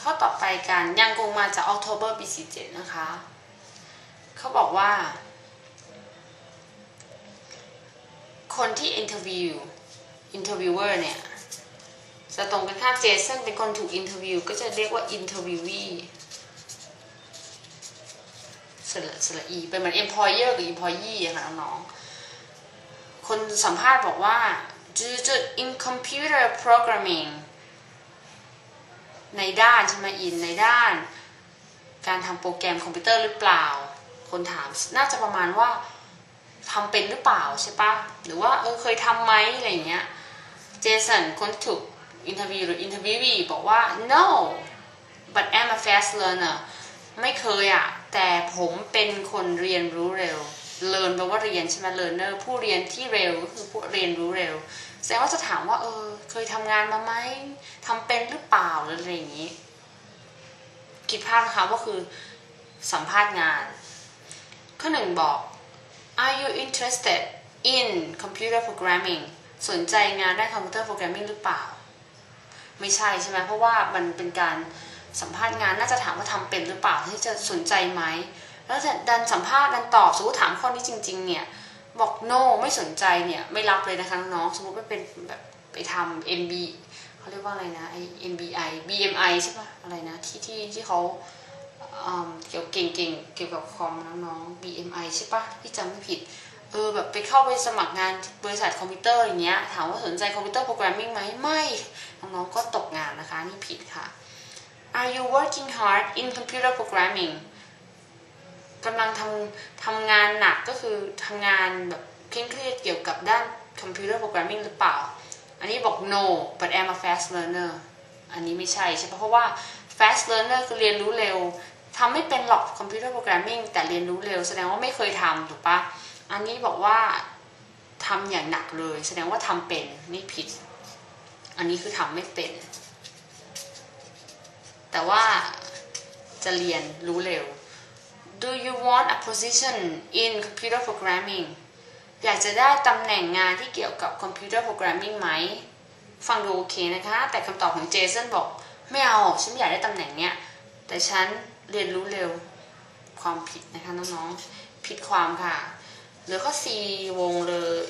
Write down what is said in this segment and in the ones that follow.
ข้อต่อไปกันยังคงมาจาก October ปี47นะคะ เขาบอกว่า คนที่ interview interviewer เวอร์เนี่ยจะตรงกันข้ามเจสันเป็นคนถูก interview ก็จะเรียกว่า interviewee สระสระอีเป็นเหมือน employer กับ employee อะค่ะน้องๆคนสัมภาษณ์บอกว่าจุด in computer programming ในด้านใช่ไหมอินในด้าน การทำโปรแกรมคอมพิวเตอร์หรือเปล่า คนถามน่าจะประมาณว่าทำเป็นหรือเปล่าใช่ปะหรือว่าเออเคยทำไหมอะไรเงี้ยเจสันคนถูกอินเทอร์วิวหรืออินเทอร์วิวีบอกว่า no but I'm a fast learner ไม่เคยอะแต่ผมเป็นคนเรียนรู้เร็ว learn แปลว่าเรียนใช่ไหม learner ผู้เรียนที่เร็วก็คือผู้เรียนรู้เร็ว แสดงว่าจะถามว่า เออ เคยทำงานมาไหมทำเป็นหรือเปล่าหรืออะไรอย่างนี้คิดภาพนะคะว่าคือสัมภาษณ์งาน ข้อหนึ่งบอก Are you interested in computer programming สนใจงานด้านคอมพิวเตอร์โปรแกรมมิ่งหรือเปล่า ไม่ใช่ใช่ไหมเพราะว่ามันเป็นการสัมภาษณ์งานน่าจะถามว่าทำเป็นหรือเปล่าที่จะสนใจไหม แล้วดันสัมภาษณ์ดันตอบสมมติถามข้อนี้จริง ๆ เนี่ยบอก no ไม่สนใจเนี่ยไม่รับเลยนะคะน้องสมมติว่าเป็นแบบไปทำ MB เขาเรียกว่าอะไรนะไอ้ MBI BMI ใช่ปะอะไรนะที่ที่ที่เขาเกี่ยวเก่งๆเกี่ยวกับคอมน้องๆ BMI ใช่ปะที่จำไม่ผิดเออแบบไปเข้าไปสมัครงานบริษัทคอมพิวเตอร์อย่างเงี้ยถามว่าสนใจคอมพิวเตอร์โปรแกรมมิ่งไหมไม่น้องๆก็ตกงานนะคะ นี่ผิดค่ะ Are you working hard in computer programming กำลังทำทำงานหนักก็คือทำงานแบบเคร่งเครียดเกี่ยวกับด้านคอมพิวเตอร์โปรแกรมมิ่งหรือเปล่า อันนี้บอก no but I'm a fast learner อันนี้ไม่ใช่ใช่ปะเพราะว่า fast learner คือเรียนรู้เร็วทำไม่เป็นหรอกคอมพิวเตอร์โปรแกรมมิ่งแต่เรียนรู้เร็วแสดงว่าไม่เคยทำถูกปะอันนี้บอกว่าทำอย่างหนักเลย แสดงว่าทำเป็นนี่ผิด อันนี้คือทำไม่เป็น แต่ว่าจะเรียนรู้เร็ว Do you want a position in computer programming อยากจะได้ตำแหน่งงานที่เกี่ยวกับ computer programming ไหม ฟังดูโอเคนะคะ แต่คำตอบของเจสันบอก ไม่เอา ฉันไม่อยากได้ตำแหน่งเนี้ย แต่ฉันเรียนรู้เร็ว ความผิดนะคะน้องๆ ผิดความค่ะ เหลือข้อ C วงเลย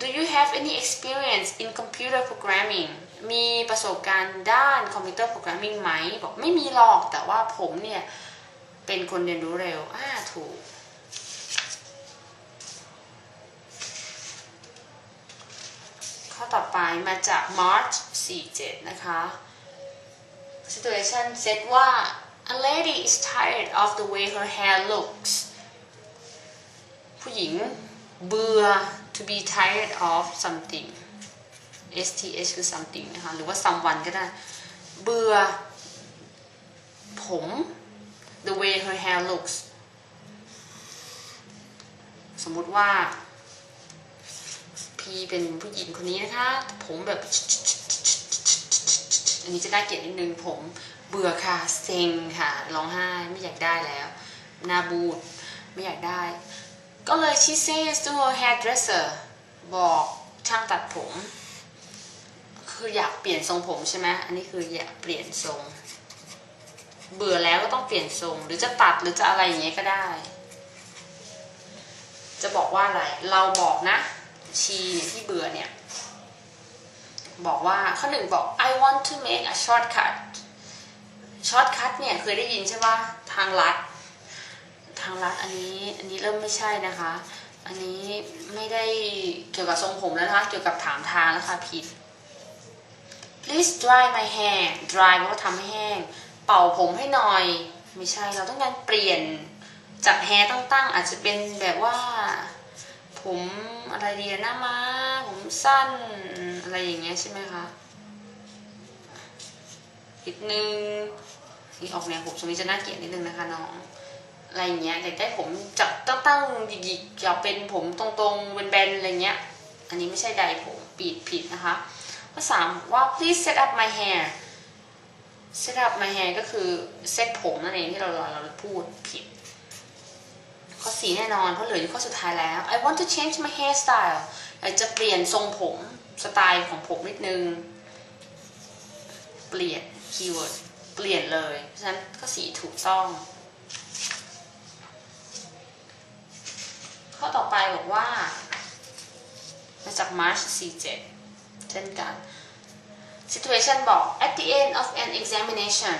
Do you have any experience in computer programming มีประสบการณ์ด้านคอมพิวเตอร์โปรแกรมมิ่งไหม บอกไม่มีหรอก แต่ว่าผมเนี่ย เป็นคนเรียนรู้เร็ว อ่า ถูก ข้อต่อไปมาจาก March 47 นะคะ Situation เซตว่า A lady is tired of the way her hair looks ผู้หญิงเบื่อ to be tired of something STH คือ something นะคะ หรือว่า someone ก็ได้ เบื่อ ผม the way her hair looks สมมุติว่าพี่เป็นผู้หญิงคนนี้นะคะ ผมแบบ อันนี้จะได้เกียรตินิดนึงผมเบื่อค่ะ เซ็งค่ะ ร้องไห้ไม่อยากได้แล้วหน้าบูดไม่อยากได้ ก็เลย she says to her hairdresser บอกช่างตัดผม คืออยากเปลี่ยนทรงผมใช่ไหมอันนี้คืออยากเปลี่ยนทรง เบื่อแล้วก็ต้องเปลี่ยนทรง หรือจะตัดหรือจะอะไรอย่างเงี้ยก็ได้ จะบอกว่าอะไร เราบอกนะ ชีเนี่ยที่เบื่อเนี่ย บอกว่าข้อหนึ่งบอก I want to make a shortcut shortcut เนี่ยเคยได้ยินใช่ปะทางลัด ทางลัดอันนี้อันนี้เริ่มไม่ใช่นะคะ อันนี้ไม่ได้เกี่ยวกับทรงผมแล้วนะคะเกี่ยวกับถามทางนะคะผิด please dry my hair dry แปลว่าทำให้แห้ง เป่าผมให้หน่อย ไม่ใช่เราต้องการเปลี่ยนจากแฮร์ตั้งๆ อาจจะเป็นแบบว่า ผมอะไรดีหน้าม้าผมสั้นอะไรอย่างเงี้ยใช่ไหมคะอีกนึงนี่ออกแนวผมตรงนี้จะน่าเกลียดนิดนึงนะคะน้องอะไรอย่างเงี้ยอยากได้ผมจับตั้งๆหยิกๆอยากเป็นผมตรงๆแบนๆอะไรเงี้ย อันนี้ไม่ใช่ใดผมปีดผิดนะคะข้อสามว่า please set up my hair set up my hair ก็คือเซตผมนั่นเองที่เราเราพูดผิด ข้อสี่แน่นอนเพราะเหลืออยู่ข้อสุดท้ายแล้ว I want to change my hairstyle อยากจะเปลี่ยนทรงผมสไตล์ของผมนิดนึง เปลี่ยนคีย์เวิร์ดเปลี่ยนเลยเพราะฉะนั้นข้อสี่ถูกต้อง ข้อต่อไปบอกว่า มาจาก March 47 เช่นกัน situation บอก at the end of an examination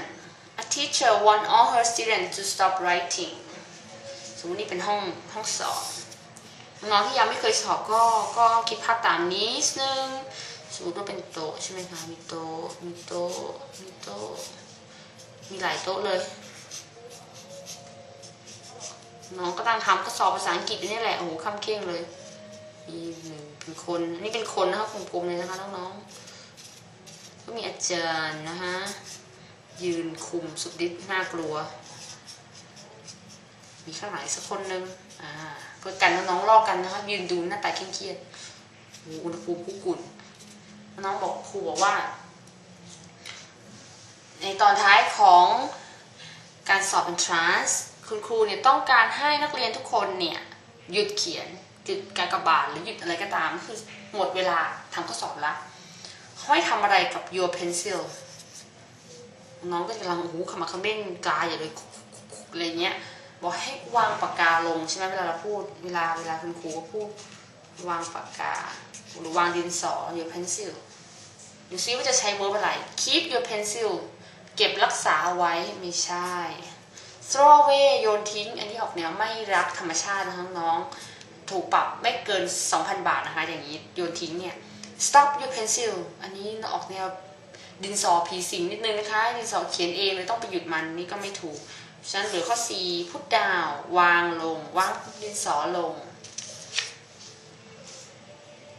a teacher want all her students to stop writing สมมตินี่เป็นห้องห้องสอบน้องที่ยังไม่เคยสอบก็ก็คิดภาพตามนี้นึงสมมติว่าเป็นโต๊ะใช่ไหมคะมีโต๊ะมีโต๊ะมีโต๊ะมีหลายโต๊ะเลย น้องก็ตั้งทำข้อสอบภาษาอังกฤษนี่แหละโอ้โหคำเข่งเลยมีหนึ่งเป็นคนนี่เป็นคนนะคะกลมๆเลยนะคะน้องๆ ก็มีอาจารย์นะคะยืนคุมสุดฤทธิ์น่ากลัว มีข้างหลังสักคนนึงอ่าเพื่อกันน้องๆลอกกันนะคะยืนดูหน้าตาเครียดๆโอ้อุณหภูมิคุกุ่นน้องบอกครูบอกว่า ในตอนท้ายของการสอบ entrance คุณครูเนี่ยต้องการให้นักเรียนทุกคนเนี่ย หยุดเขียนหยุดการกระบาดหรือหยุดอะไรก็ตาม คือหมดเวลาทำข้อสอบละ ขาให้ทำอะไรกับ your pencil น้องก็กำลังโอ้โหขมักเขม้นกายอย่าเลยอะไรเงี้ย บอกให้วางปากกาลงใช่ไหมเวลาเราพูดเวลาเวลาคุณครูก็พูดวางปากกา หรือวางดินสอ your pencil ดูซิว่าจะใช้ verb อะไร keep your pencil เก็บรักษาเอาไว้ไม่ใช่ throw away โยนทิ้ง อันนี้ออกแนวไม่รักธรรมชาตินะน้องๆถูกปรับไม่เกิน 2,000 บาทนะคะ อย่างนี้โยนทิ้งเนี่ย stop your pencil อันนี้ออกแนวดินสอผีสิงนิดนึงนะคะ ดินสอเขียนเองเลยต้องไปหยุดมันนี่ก็ไม่ถูก ฉะนั้นเหลือข้อ C put down วางลง วางดินสอลง